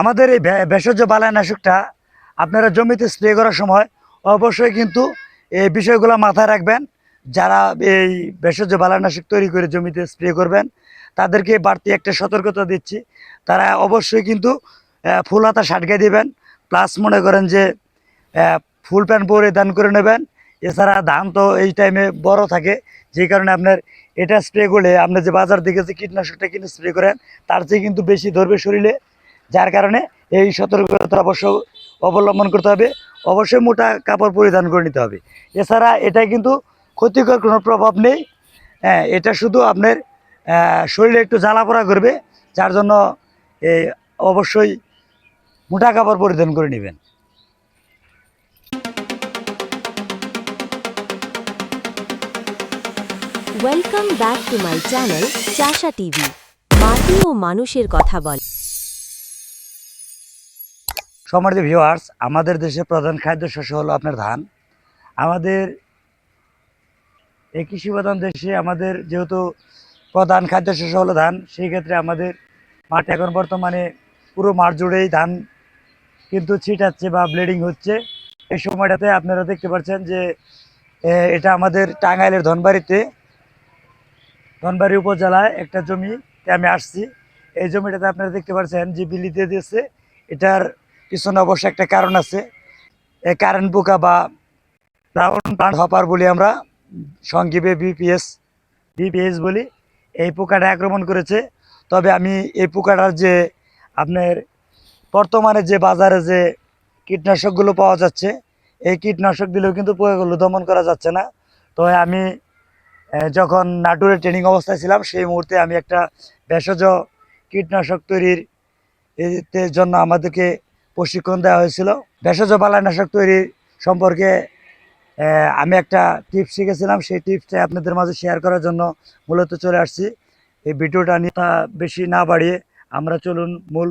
আমাদের এই ভেষজ বালাইনাশকটা আপনারা জমিতে স্প্রে করার সময় অবশ্যই কিন্তু এই বিষয়গুলো মাথায় রাখবেন। যারা এই ভেষজ বালাইনাশক তৈরি করে জমিতে স্প্রে করবেন, তাদেরকে বাড়তি একটা সতর্কতা দিচ্ছি। তারা অবশ্যই কিন্তু ফুল হাতা সাটকে দিবেন প্লাস মনে করেন যে ফুল প্যান্ট পরে দান করে নেবেন। এছাড়া ধান তো এই টাইমে বড় থাকে, যে কারণে আপনার এটা স্প্রে করলে আপনি যে বাজার থেকে যে কীটনাশকটা কিনে স্প্রে করেন, তার চেয়ে কিন্তু বেশি ধরবে শরীরে। যার কারণে এই সতর্কতা অবশ্য অবলম্বন করতে হবে, অবশ্যই মোটা কাপড় পরিধান করে নিতে হবে। এছাড়া এটা কিন্তু ক্ষতিকর কোনো প্রভাব নেই। হ্যাঁ এটা শুধু আপনার শরীরে একটু জ্বালা পোড়া করবে, যার জন্য এই অবশ্যই মোটা কাপড় পরিধান করে নেবেন। Welcome back to my channel Chasha TV মাটি ও মানুষের কথা বল। সম্মানিত ভিউয়ার্স আমাদের দেশের প্রধান খাদ্যশস্য হলো আপনার ধান। আমাদের এই কৃষি প্রধান দেশে আমাদের যেহেতু প্রধান খাদ্যশস্য হলো ধান, সেই ক্ষেত্রে আমাদের মাঠ এখন বর্তমানে পুরো মাঠ জুড়েই ধান কিন্তু ছিটাচ্ছে বা ব্লিডিং হচ্ছে। এই সময়টাতে আপনারা দেখতে পাচ্ছেন যে এটা আমাদের টাঙ্গাইলের ধনবাড়িতে, ধনবাড়ি উপজেলায় একটা জমিতে আমি আসছি। এই জমিটাতে আপনারা দেখতে পাচ্ছেন যে বিলি দিয়ে দিয়েছে, এটার পিছনে অবশ্য একটা কারণ আছে। এই কারেন্ট পোকা বা ব্রাউন প্লান্ট হপার বলি আমরা, সংক্ষেপে বিপিএস বিপিএস বলি, এই পোকাটা আক্রমণ করেছে। তবে আমি এই পোকাটার যে আপনার বর্তমানে যে বাজারে যে কীটনাশকগুলো পাওয়া যাচ্ছে, এই কীটনাশক দিলেও কিন্তু পোকাগুলো দমন করা যাচ্ছে না। তো আমি যখন নাটোরে ট্রেনিং অবস্থায় ছিলাম, সেই মুহূর্তে আমি একটা ভেষজ কীটনাশক তৈরির জন্য আমাদেরকে প্রশিক্ষণ দেওয়া হয়েছিল। ভেষজ বালাইনাশক তৈরির সম্পর্কে আমি একটা টিপস শিখেছিলাম। সেই টিপসটা আপনাদের মাঝে শেয়ার করার জন্য মূলত চলে আসছি। এই ভিডিওটা নিয়ে তা বেশি না বাড়িয়ে আমরা চলুন মূল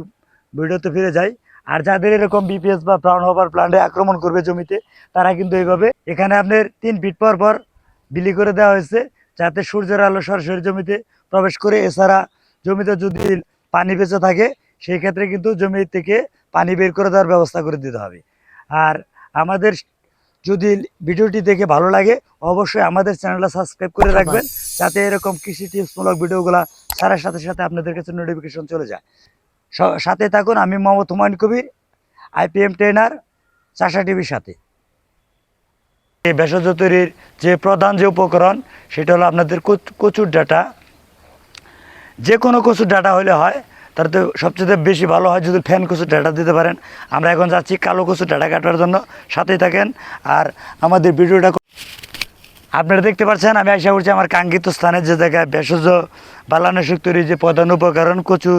ভিডিওতে ফিরে যাই। আর যাদের এরকম বিপিএস বা ব্রাউন হবার প্লান্টে আক্রমণ করবে জমিতে, তারা কিন্তু এইভাবে এখানে আপনার তিন ফিট পর পর বিলি করে দেওয়া হয়েছে, যাতে সূর্যের আলো সরাসরি জমিতে প্রবেশ করে। এছাড়া জমিতে যদি পানি বেঁচে থাকে, সেই ক্ষেত্রে কিন্তু জমি থেকে পানি বের করে দেওয়ার ব্যবস্থা করে দিতে হবে। আর আমাদের যদি ভিডিওটি দেখে ভালো লাগে অবশ্যই আমাদের চ্যানেলটা সাবস্ক্রাইব করে রাখবেন যাতে এরকম কৃষি টিপসমূলক ভিডিওগুলো ছাড়ার সাথে সাথে আপনাদের কাছে নোটিফিকেশন চলে যায়। সাথে থাকুন আমি মোহাম্মদ হুমায়ুন কবির আইপিএম ট্রেনার চাষা টিভির সাথে। এই ভেষজ তৈরির যে প্রধান যে উপকরণ সেটা হলো আপনাদের কচ- কচুর ডাটা। যে কোনো কচুর ডাটা হলে হয় তার তো সবচেয়ে বেশি ভালো হয় যদি ফ্যান কচুর ডাটা দিতে পারেন। আমরা এখন যাচ্ছি কালো কচুর ডাটা কাটার জন্য। সাথেই থাকেন। আর আমাদের ভিডিওটা আপনারা দেখতে পাচ্ছেন, আমি আশা করছি আমার কাঙ্ক্ষিত স্থানে যে জায়গায় ভেষজ বালানাশক তৈরির যে প্রধান উপকরণ কচু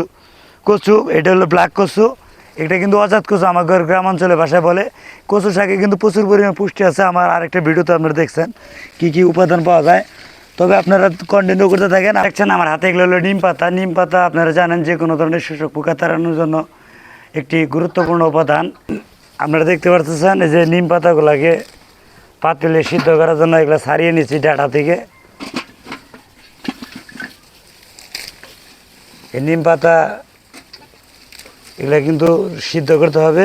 কচু, এটা হলো ব্ল্যাক কচু। এটা কিন্তু অজাত কচু আমার গ্রামাঞ্চলে ভাষায় বলে। কচু শাকে কিন্তু প্রচুর পরিমাণে পুষ্টি আছে। আমার আরেকটা ভিডিওতে আপনারা দেখছেন কি কি উপাদান পাওয়া যায়। তবে আপনারা কন্টিনিউ করতে থাকেন। দেখছেন আমার হাতে এগুলো হলো নিম পাতা। নিম পাতা আপনারা জানেন যে কোনো ধরনের শোষক পোকা তাড়ানোর জন্য একটি গুরুত্বপূর্ণ উপাদান। আপনারা দেখতে পাচ্ছেন এই যে নিম পাতাগুলোকে পাতিলে সিদ্ধ করার জন্য এগুলো সারিয়ে নিচ্ছি ডাটা থেকে। এই নিম পাতা এগুলো কিন্তু সিদ্ধ করতে হবে।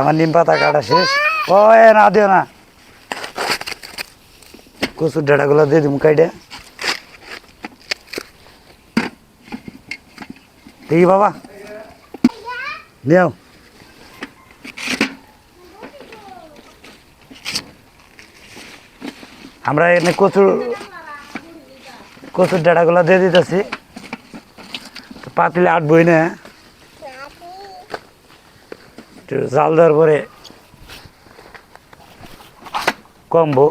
আমার নিম পাতা কাটা শেষ। ও না, দিও না। কচুর ডাটাগুলো দিয়ে দিম কাইডে দেখি বাবা। নিও আমরা এখানে কচুর কচুর ডাটাগুলো দিয়ে দিতেছি। পাতিলে আটবই না। জাল দেওয়ার পরে। কমবো।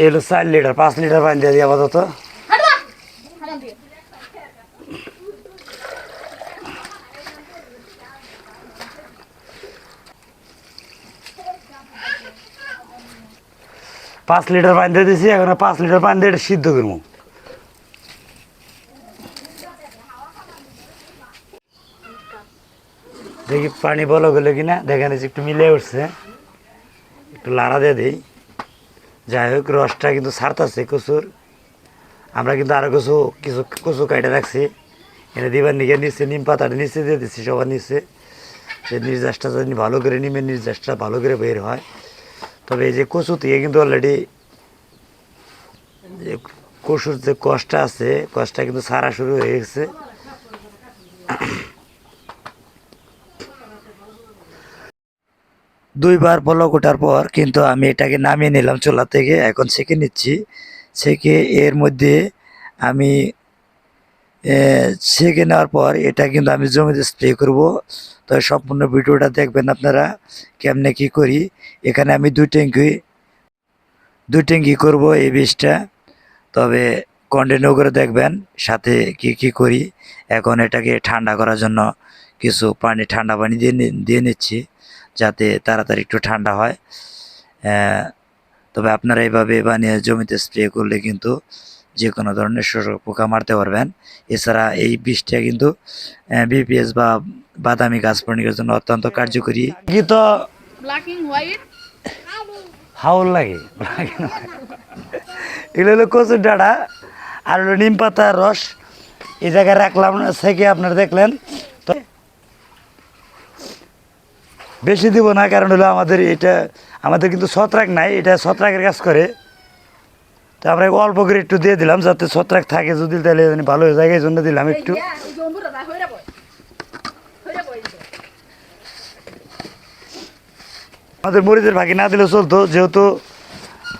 এই হলো চার লিটার পাঁচ লিটার পানি দিয়ে দিই আপাতত পাঁচ লিটার পানি দিয়ে দিয়েছি এখন পাঁচ লিটার পানি দিয়ে সিদ্ধ করব দেখি পানি বলো গেলো কিনা দেখেন একটু মিলে উঠছে একটু লাড়া দিয়ে দিই যাই হোক রসটা কিন্তু ছাড়তাছে কচুর। আমরা কিন্তু আরও কিছু কিছু কচু কাইটে রাখছি। এনে দিবার নিকে নিচে নিম পাতাটা নিচে দিয়ে দিচ্ছি সবার নিচে। যে নির্যাসটা যদি ভালো করে নিমের নির্যাসটা ভালো করে বের হয়। তবে এই যে কচু থেকে কিন্তু অলরেডি যে কচুর যে কষ্টটা আছে, কষ্টটা কিন্তু সারা শুরু হয়ে গেছে। দুইবার পলক ওঠার পর কিন্তু আমি এটাকে নামিয়ে নিলাম চুলা থেকে, এখন সেকে নিচ্ছি। সেকে এর মধ্যে আমি সেকে নেওয়ার পর এটা কিন্তু আমি জমিতে স্প্রে করব। তো সম্পূর্ণ ভিডিওটা দেখবেন আপনারা, কেমনে কি করি। এখানে আমি দুই ট্যাঙ্কি দুই ট্যাঙ্কি করব এই বীজটা। তবে কন্টিনিউ করে দেখবেন, সাথে কি কি করি। এখন এটাকে ঠান্ডা করার জন্য কিছু পানি, ঠান্ডা পানি দিয়ে দিয়ে নিচ্ছি। যাতে তাড়াতাড়ি একটু ঠান্ডা হয়। তবে আপনারা এইভাবে বানিয়ে জমিতে স্প্রে করলে কিন্তু যে কোনো ধরনের শোষক পোকা মারতে পারবেন। এছাড়া এই বীজটা কিন্তু বিপিএস বা বাদামি গাছ প্রণিকের জন্য অত্যন্ত কার্যকরী। তো? হাউল লাগে এগুলো হলো কচুর ডাঁটা আর হলো নিম পাতার রস। এই জায়গায় রাখলাম সেকে আপনারা দেখলেন তো বেশি দিব না কারণ হলো আমাদের এটা আমাদের কিন্তু ছত্রাক নাই এটা ছত্রাকের কাজ করে। তো আমরা অল্প করে একটু দিয়ে দিলাম যাতে ছত্রাক থাকে যদি তাহলে ভালো হয়ে যায় এই জন্য দিলাম একটু। আমাদের মরিচের ভাগে না দিলে চলতো যেহেতু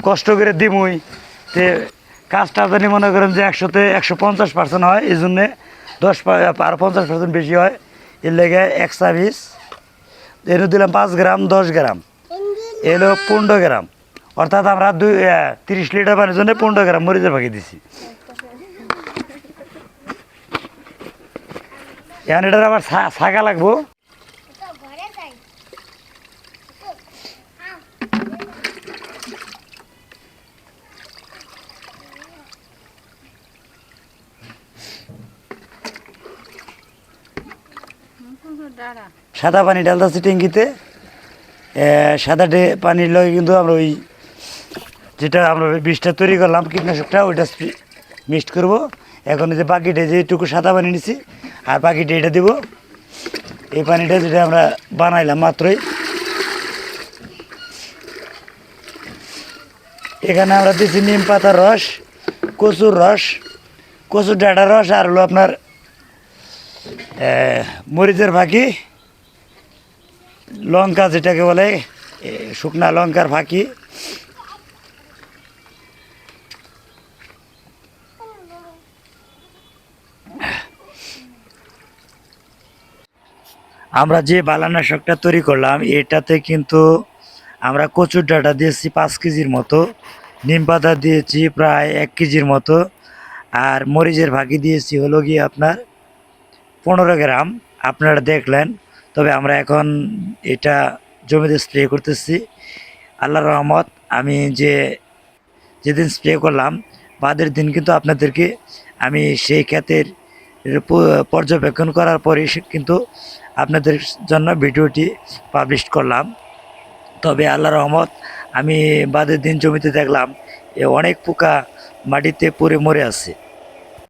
কষ্ট করে দিমুই তে কাজটা জানি মনে করেন যে একশোতে একশো পঞ্চাশ পার্সেন্ট হয় এই জন্যে দশ আর পঞ্চাশ পার্সেন্ট বেশি হয়। এর লেগে এক সার্ভিস এনে দিলাম পাঁচ গ্রাম, দশ গ্রাম। এলো পনেরো গ্রাম। অর্থাৎ আমরা দুই তিরিশ লিটার পানির জন্য পনেরো গ্রাম মরিচের ভাগে দিছি। এখন এটার আবার ছা- ছাকা লাগবো। দাঁড়া। সাদা পানি ঢালতেছি ট্যাঙ্কিতে। সাদা ডে পানির লগে কিন্তু আমরা ওই যেটা আমরা বিষটা তৈরি করলাম, কীটনাশকটা, ওইটা মিক্সড করব। এখন যে বাকিটা যেটুকু সাদা পানি নিছি, আর বাকিটা এটা দিব। এই পানিটা যেটা আমরা বানাইলাম মাত্রই। এখানে আমরা দিচ্ছি নিম পাতার রস, কচুর রস, কচুর ডাঁটার রস, আর হলো আপনার মরিচের ফাঁকি। লঙ্কা যেটাকে বলে শুকনা লঙ্কার ফাঁকি। আমরা যে বালানাশকটা তৈরি করলাম, এটাতে কিন্তু আমরা কচুর ডাঁটা দিয়েছি পাঁচ কেজির মতো, নিম পাতা দিয়েছি প্রায় এক কেজির মতো, আর মরিচের ভাগি দিয়েছি হলো গিয়ে আপনার পনেরো গ্রাম। আপনারা দেখলেন তবে আমরা এখন এটা জমিতে স্প্রে করতেছি। আল্লাহ রহমত, আমি যে, যেদিন স্প্রে করলাম, বাদের দিন কিন্তু আপনাদেরকে আমি সেই ক্ষেতের পর্যবেক্ষণ করার পরে কিন্তু আপনাদের জন্য ভিডিওটি পাবলিশ করলাম। তবে আল্লাহ রহমত, আমি বাদের দিন জমিতে দেখলাম, এ অনেক পোকা মাটিতে পড়ে মরে আছে।